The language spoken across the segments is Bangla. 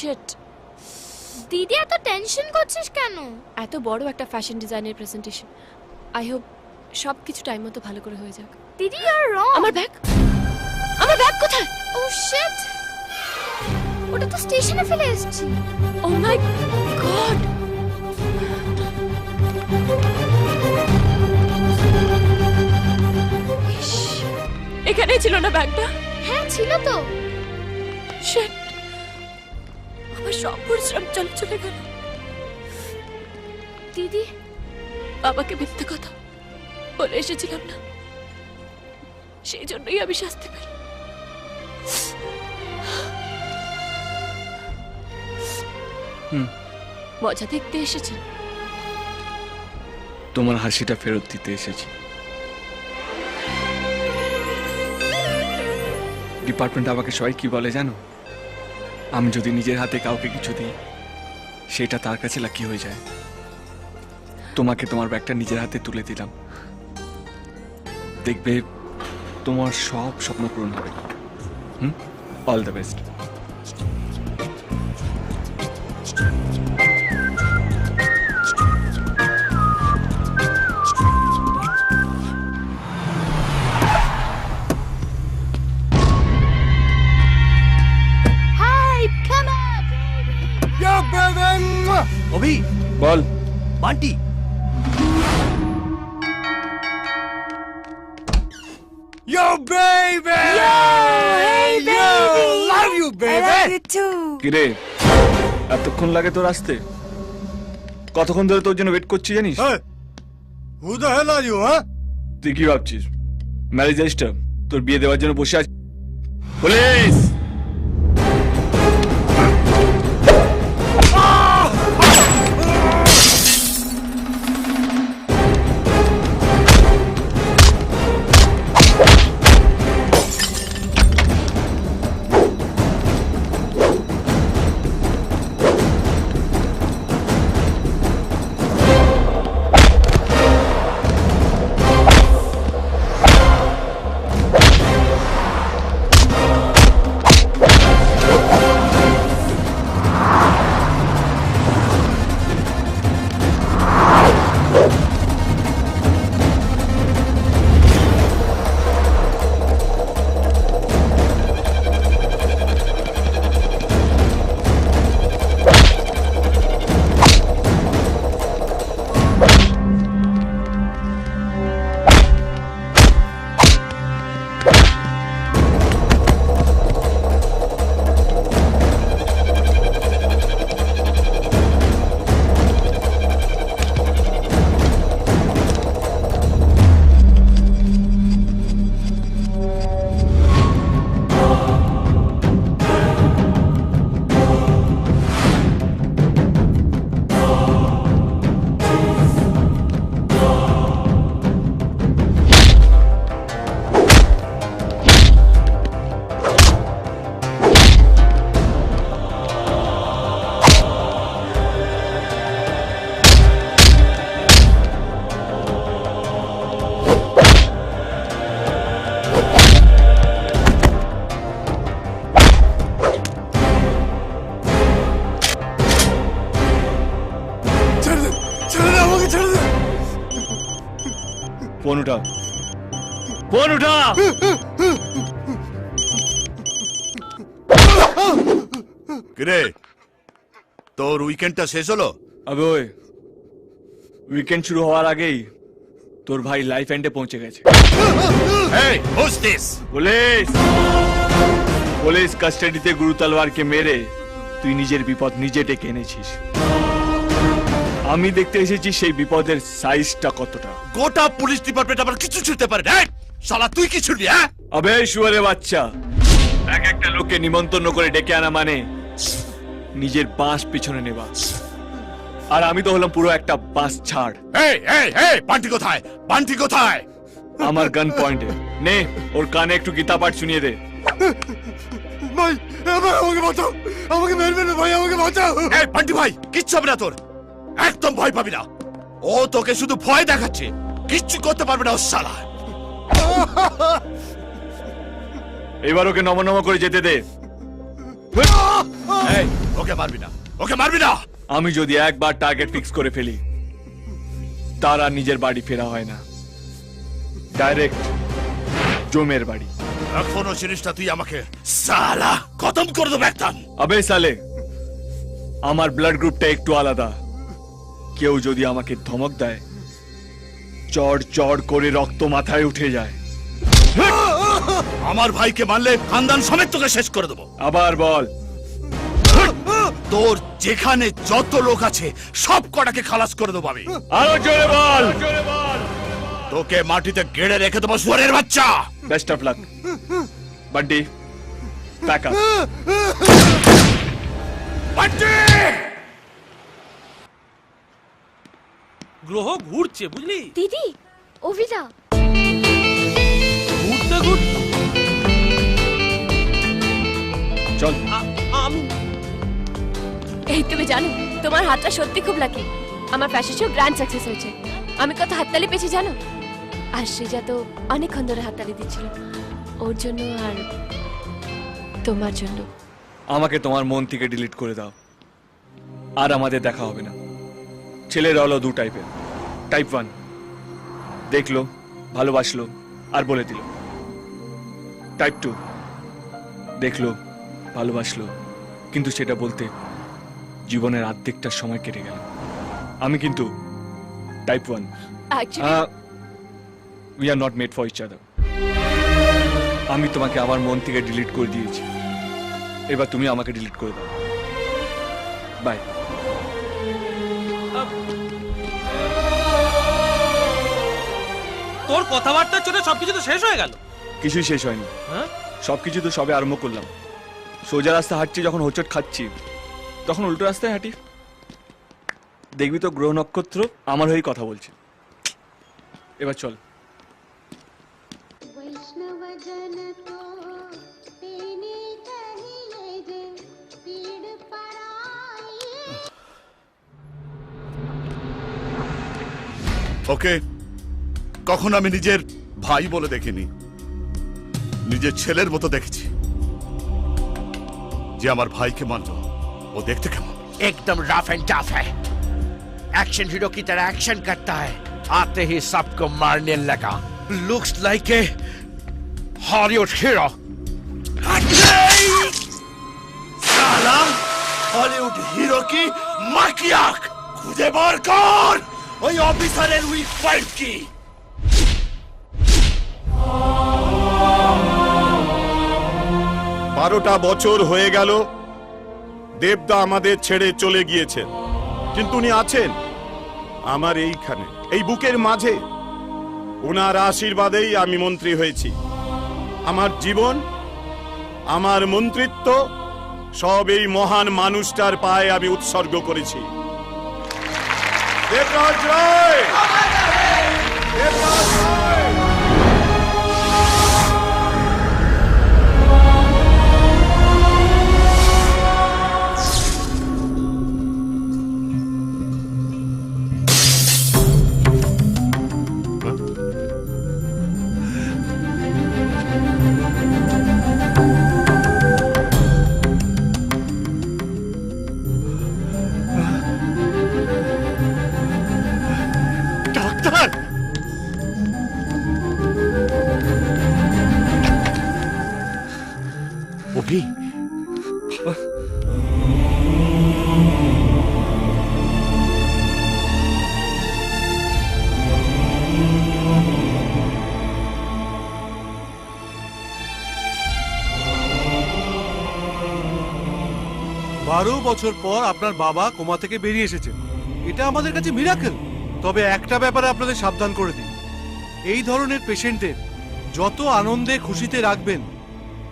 শিট দিদি এত টেনশন করছিস কেন? এত বড় একটা ফ্যাশন ডিজাইনের প্রেজেন্টেশন আই হোপ সব কিছু টাইম মতো ভালো করে হয়ে যাক। দিদি আর রং আমার ব্যাগ আমার ব্যাগ কোথায়? ও শিট ওটা তো স্টেশনে ফেলে এসেছি। ও মাই গড এখানেই ছিল না ব্যাগটা হ্যাঁ ছিল তো। শিট সব পরিশ্রম চলে চলে গেল। দিদি বাবাকে মিথ্যে কথা বলে এসেছিলাম না। সেই জন্যই আমি শাস্তি হুম। মজা দেখতে এসেছেন তোমার হাসিটা ফেরত দিতে এসেছি। ডিপার্টমেন্ট আমাকে সবাই কি বলে জানো? আমি যদি নিজের হাতে কাউকে কিছু দিই, সেটা তার কাছে লাকি হয়ে যায়। তোমাকে তোমার ব্যাগটা নিজের হাতে তুলে দিলাম। দেখবে তোমার সব স্বপ্ন পূরণ হবে। হুম? অল দ্য বেস্ট এতক্ষণ লাগে তোর আসতে? কতক্ষণ ধরে তোর জন্য ওয়েট করছি জানিস? are you, huh? তুই কি ভাবছিস? ম্যারেজ রেজিস্টার তোর বিয়ে দেওয়ার জন্য বসে আছিস পুলিশ ফোন উঠা ফোন উঠা কিরে? তোর উইকেন্ডটা শেষ হলো? আবে ওই উইকেন্ড শুরু হওয়ার আগেই তোর ভাই লাইফ এন্ডে পৌঁছে গেছে। পুলিশ! পুলিশ কাস্টাডিতে গুরু তলোয়ারকে মেরে তুই নিজের বিপদ নিজে ডেকে এনেছিস। আমি দেখতে এসেছি সেই বিপদের সাইজটা কতটা। গোটা পুলিশ ডিপার্টমেন্ট আবার কিছু ছুটতে পারে না। শালা তুই কি ছুটলি হ্যাঁ? আবে শুয়ারে বাচ্চা। এক একটা লোককে নিমন্ত্রণ করে ডেকে আনা মানে নিজের বাঁশ পিছনে নেবা আর আমি তো হলাম পুরো একটা বাস ছাড়। এই এই এই বান্টি কোথায়? বান্টি কোথায়? আমার গান পয়েন্টে নে ওর কানে একটু গীতা পাঠ শুনিয়ে দে। ভাই এবার আমাকে বাঁচাও। আমাকে মেরবে না ভাই আমাকে বাঁচাও। এই বান্টি ভাই কিচ্ছু হবে না তোর। একদম ভয় পাবি না। ও তোকে শুধু ভয় দেখাচ্ছে। কিচ্ছু করতে পারবে না ও শালা। এবার ওকে নম নম করে যেতে দে। এই ওকে মারবি না। ওকে মারবি না। আমি যদি একবার টার্গেট ফিক্স করে ফেলি তার আর নিজের বাড়ি ফেরা হয় না। ডাইরেক্ট জমের বাড়ি। এখনও জিনিসটা তুই আমাকে সালা খতম করে দেবো একদম আবে সালে আমার ব্লাড গ্রুপটা একটু আলাদা। কেউ যদি আমাকে ধমক দেয় চড় চড় করে রক্ত মাথায় উঠে যায়। আমার ভাইকে মারলে খানদান সমেত তোকে শেষ করে দেবো। আবার বল। তোর যেখানে যত লোক আছে সব কটাকে খালাস করে দেবো আমি। আরও জোরে বল। তোকে মাটিতে গেড়ে রেখে দেবো সুয়ারের বাচ্চা। Best of luck Bunty pack up Bunty! গ্রহ ঘুরছে বুঝলি? দিদি অভিদা। ঘুরতে ঘুরতে। চল। আ- আমি। এই তুমি জানো তোমার হাতটা সত্যি খুব লাকি আমার ফ্যাশন শো গ্র্যান্ড সাকসেস হয়েছে। আমি কত হাততালি পেয়েছি জানো? আর সৃজা তো অনেকক্ষণ ধরে হাততালি দিচ্ছিল। ওর জন্য আর তোমার জন্য। আমাকে তোমার মন থেকে ডিলিট করে দাও। আর আমাদের দেখা হবে না। ছেলেরা হলো দু টাইপের টাইপ ওয়ান দেখল ভালোবাসলো আর বলে দিল। টাইপ টু দেখল ভালোবাসলো কিন্তু সেটা বলতে জীবনের অর্ধেকটা সময় কেটে গেল। আমি কিন্তু type one we are not made for each other আমি তোমাকে আমার মন থেকে ডিলিট করে দিয়েছি। এবার তুমি আমাকে ডিলিট করে দাও। বাই তোর কথাবার্তা চলে সবকিছু তো শেষ হয়ে গেল। কিছুই শেষ হয়নি। হ্যাঁ? সবকিছু তো সবে আরম্ভ করলাম। সোজা রাস্তা হাঁটছি যখন হোচট খাচ্ছি তখন উল্টো রাস্তায় হাঁটি। দেখবি তো গ্রহ নক্ষত্র আমার হয়েই কথা বলছে। এবার চল। Okay. কখন আমি নিজের ভাই বলে দেখিনি নিজের ছেলের মতো দেখেছি যে আমার ভাইকে মানল ও দেখতে কেমন एकदम रफ एंड टफ है एक्शन हीरो की तरह एक्शन करता है आते ही सबको मारने लगा looks like a Hollywood hero সালা হলিউড হিরো কি মাকিয়াক খুঁজে বার কর ওই অফিসারের উইক পয়েন্ট কি বারোটা বছর হয়ে গেল, দেবদা আমাদের ছেড়ে চলে গিয়েছেন। কিন্তু উনি আছেন, আমার এইখানে, এই বুকের মাঝে। ওনার আশীর্বাদেই আমি মন্ত্রী হয়েছি। আমার জীবন, আমার মন্ত্রিত্ব, সব এই মহান মানুষটার পায়ে আমি উৎসর্গ করেছি। দেবরাজ রায়! দেবরাজ अभी বারো বছর পর আপনার বাবা কোমা থেকে বেরিয়ে এসেছেন। এটা আমাদের কাছে মিরাকেল তবে একটা ব্যাপারে আপনাদের সাবধান করে দিই। এই ধরনের পেশেন্টদের যত আনন্দে খুশিতে রাখবেন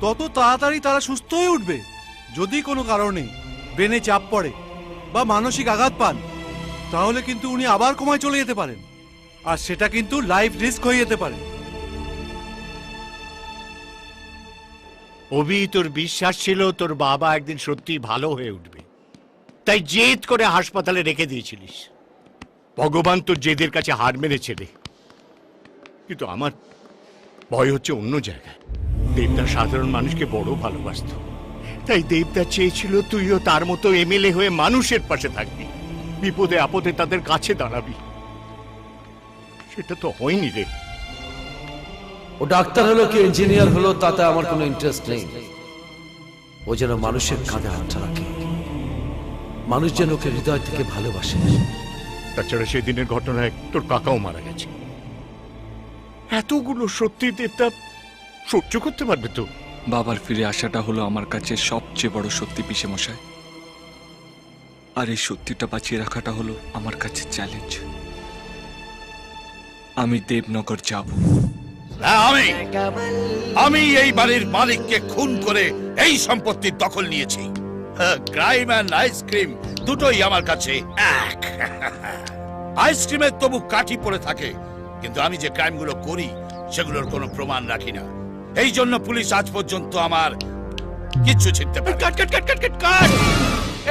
তত তাড়াতাড়ি তারা সুস্থ হয়ে উঠবে। যদি কোনো কারণে ব্রেনে চাপ পড়ে বা মানসিক আঘাত পান, তাহলে কিন্তু উনি আবার কমায় চলে যেতে পারেন। আর সেটা কিন্তু লাইফ রিস্ক হয়ে যেতে পারে। অভি, তোর বিশ্বাস ছিল তোর বাবা একদিন সত্যি ভালো হয়ে উঠবে। তাই জেদ করে হাসপাতালে রেখে দিয়েছিলিস। ভগবান তোর জেদের কাছে হার মেরেছে রে। কিন্তু আমার ভয় হচ্ছে অন্য জায়গায়। দেবদা সাধারণ মানুষকে বড় ভালোবাসত। তাই দেবদা চেয়েছিল তুইও তার মতো এমএলএ হয়ে মানুষের পাশে থাকবি। বিপদে আপদে তাদের কাছে দাঁড়াবি। সেটা তো হয়নি রে। ও ডাক্তার হলো কি ইঞ্জিনিয়ার হলো তাতে আমার কোনো ইন্টারেস্ট নেই। ও যেন মানুষের কাঁধে হাতটা রাখে। মানুষ যেন ওকে হৃদয় থেকে ভালোবাসে। তাছাড়া সেদিনের ঘটনায় তোর কাকাও মারা গেছে। এতগুলো সত্যি দেবদা সহ্য করতে পারবে তো। বাবার ফিরে আসাটা হলো আমার কাছে সবচেয়ে বড় সত্যি পিসে মশাই আর এই সত্যিটা বাঁচিয়ে রাখাটা হলো আমার কাছে চ্যালেঞ্জ আমি দেবনগর যাব। হ্যাঁ, আমি আমি এই বাড়ির মালিককে খুন করে এই সম্পত্তির দখল নিয়েছি। ক্রাইম অ্যান্ড আইসক্রিম দুটোই আমার কাছে এক। আইসক্রিমের তবু কাঠি পড়ে থাকে কিন্তু আমি যে ক্রাইমগুলো করি সেগুলোর কোনো প্রমাণ রাখি না। এই জন্য পুলিশ আজ পর্যন্ত আমার কিচ্ছু ছিনতে পারে কাট কাট কাট কাট কাট কাট!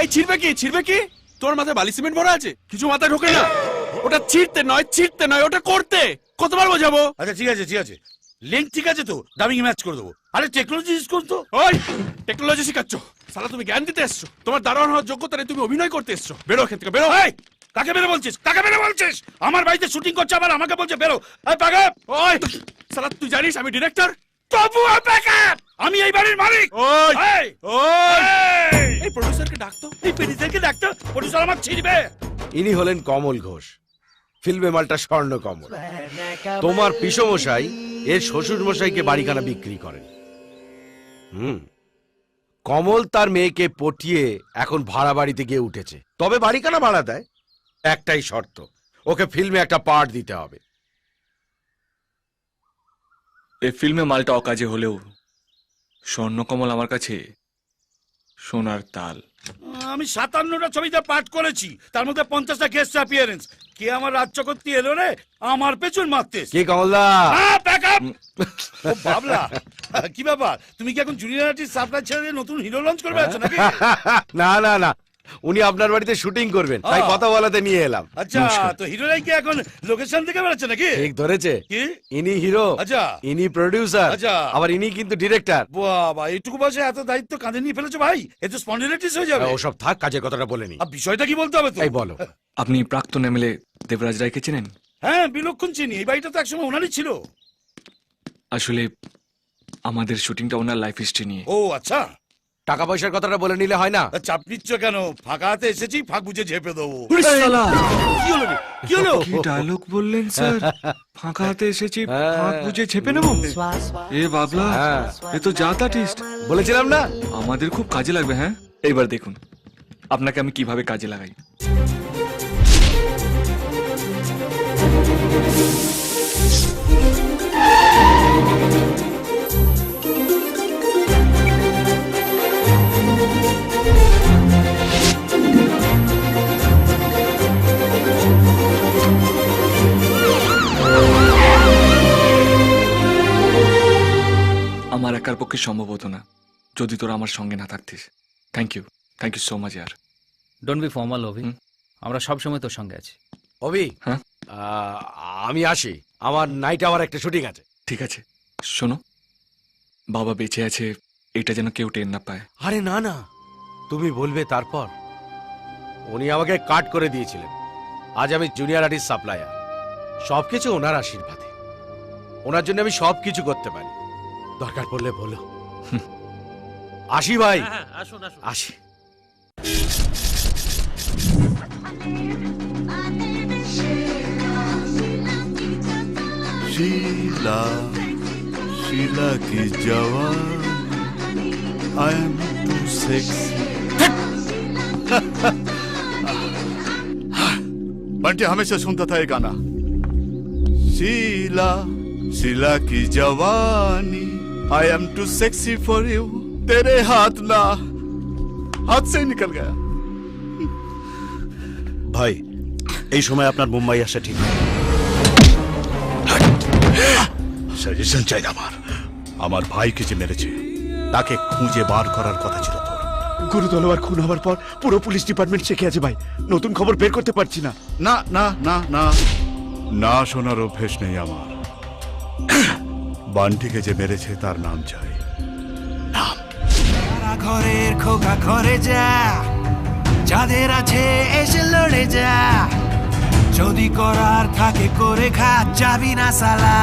এই ছিড়বে কি? ছিড়বে কি? তোর মাথায় বালি সিমেন্ট ভরা আছে? কিছু মাথায় ঢোকে না। ওটা ছিড়তে নয় ছিড়তে নয় ওটা করতে। কতবার বোঝাবো? আচ্ছা ঠিক আছে ঠিক আছে। লিঙ্ক ঠিক আছে তো? ডাবিং ম্যাচ করে দেবো। আরে টেকনোলজি ইউজ করতো ওই টেকনোলজি শিখাচ্ছ। সালা তুমি জ্ঞান দিতে এসছো। তোমার দারোয়ান হওয়ার যোগ্যতা নেই তুমি অভিনয় করতে এসছো। বেরো এখান থেকে বেরো। এই কাকে বেরো বলছিস? কাকে বেরো বলছিস? আমার বাড়িতে শুটিং করছে আবার আমাকে বলছে বেরো। পাগা ওই সালা তুই জানিস আমি ডিরেক্টর তবু ব্যাকআপ আমি এই বাড়ির মালিক! ওই! এই! ওই! এই! এই প্রডিউসারকে ডাকতো এই পেডিসেরকে ডাক্তার প্রডিউসার আমার ছিড়বে! ইনি হলেন কমল ঘোষ। ফিল্মে মালটা স্বর্ণ কমল। তোমার পিসমশাই এর শ্বশুর মশাইকে বাড়িখানা বিক্রি করেন। হুম। কমল তার মেয়েকে পটিয়ে এখন ভাড়া বাড়িতে গিয়ে উঠেছে। তবে বাড়িখানা ভাড়া দেয়। একটাই শর্ত ওকে ফিল্মে একটা পার্ট দিতে হবে। এই ফিল্মে মালটা অকাজে হলেও স্বর্ণকমল আমার কাছে সোনার তাল। আমি সাতান্নটা ছবিতে পাঠ করেছি। তার মধ্যে পঞ্চাশটা গেস্ট অ্যাপিয়ারেন্স কে আমার রাজ্য করতে এলো রে? আমার পেছন মারতে কে কমলদা? ও বাবলা কি ব্যাপার? তুমি কি এখন জুনিয়র আর্টিস্ট সাপ্লাই ছেড়ে দিয়ে নতুন হিরো লঞ্চ করবে নাকি? না না না। উনি আপনার বাড়িতে শুটিং করবেন তাই কথা বলাতে নিয়ে এলাম। আচ্ছা তো হিরোরাই কি এখন লোকেশন থেকে বেরোচ্ছে নাকি? ঠিক ধরেছে। কি? ইনি হিরো আচ্ছা। ইনি প্রডিউসার আচ্ছা। আবার ইনি কিন্তু ডিরেক্টর বাবা এইটুকু বয়সে এত দায়িত্ব কাঁধে নিয়ে ফেলেছো ভাই? এ তো স্পন্ডিলাইটিস হয়ে যাবে। ওসব থাক কাজের কথাটা বলেনি আর বিষয়টা কি বলতে হবে তো? এই বলো। আপনি প্রাক্তন এমএলএ দেবরাজ রায়কে চেনেন? হ্যাঁ বিলক্ষণ চিনি। এই বাড়িটা তো একসময় ওনারই ছিল। আসলে আমাদের শুটিংটা ওনার লাইফ হিস্ট্রি নিয়ে। ও আচ্ছা। টাকা পয়সার কথাটা বলে নিলে হয় না। চাপ নিচ্ছ কেন? ফাঁকা হাতে এসেছি ফাঁক বুঝে ঝেপে দেবো। কি হলো? রে? কি হলো? কি ডায়লগ বললেন স্যার ফাঁকা হাতে এসেছি হ্যাঁ। ফাঁক বুঝে ছেপে নেব? এ বাবলা হ্যাঁ। এ তো জাত আর্টিস্ট বলেছিলাম না? আমাদের খুব কাজে লাগবে হ্যাঁ? এইবার দেখুন আপনাকে আমি কীভাবে কাজে লাগাই। আমার পক্ষে সম্ভব হতো না যদি তোরা আমার সঙ্গে না থাকতিস। Thank you thank you so much year don't be formal অভি। আমরা সব সময় তোর সঙ্গে আছি। অভি হ্যাঁ? আহ, আমি আসি। আমার নাইট আবার একটা শুটিং আছে। ঠিক আছে। শোনো বাবা বেঁচে আছে এটা যেন কেউ টের না পায়। আরে না না। তুমি বলবে তারপর। উনি আমাকে কাট করে দিয়েছিলেন। আজ আমি জুনিয়র আর্টিস্ট সাপ্লায়ার সবকিছু ওনার আশীর্বাদে। ওনার জন্য আমি সবকিছু করতে পারি। দরকার পড়লে বলো আসি ভাই হ্যাঁ আসুন আসুন আসি शीला शीला की जवान I am too sexy Bunty हमेशा सुनता था ये गाना शीला शीला की जवानी I am too sexy for you तेरे हाथ ना हाथ से ही निकल गया ভাই এই সময় আপনার মুম্বাই আসা ঠিক সাজেশন চাই আমার আমার ভাইকে যে মেরেছে তাকে খুঁজে বার করার কথা ছিল তোর গুরু তলোয়ার খুন হওয়ার পর পুরো পুলিশ ডিপার্টমেন্ট শেখে আছে ভাই নতুন খবর বের করতে পারছি না না না না না না শোনার অভ্যেস নেই আমার বান্টিকে যে মেরেছে, তার নাম চাই। নাম। ঘরের খোকা ঘরে যা, যাদের আছে এসে লড়ে যা। যদি করার থাকে, করে খা, যাবি না সালা।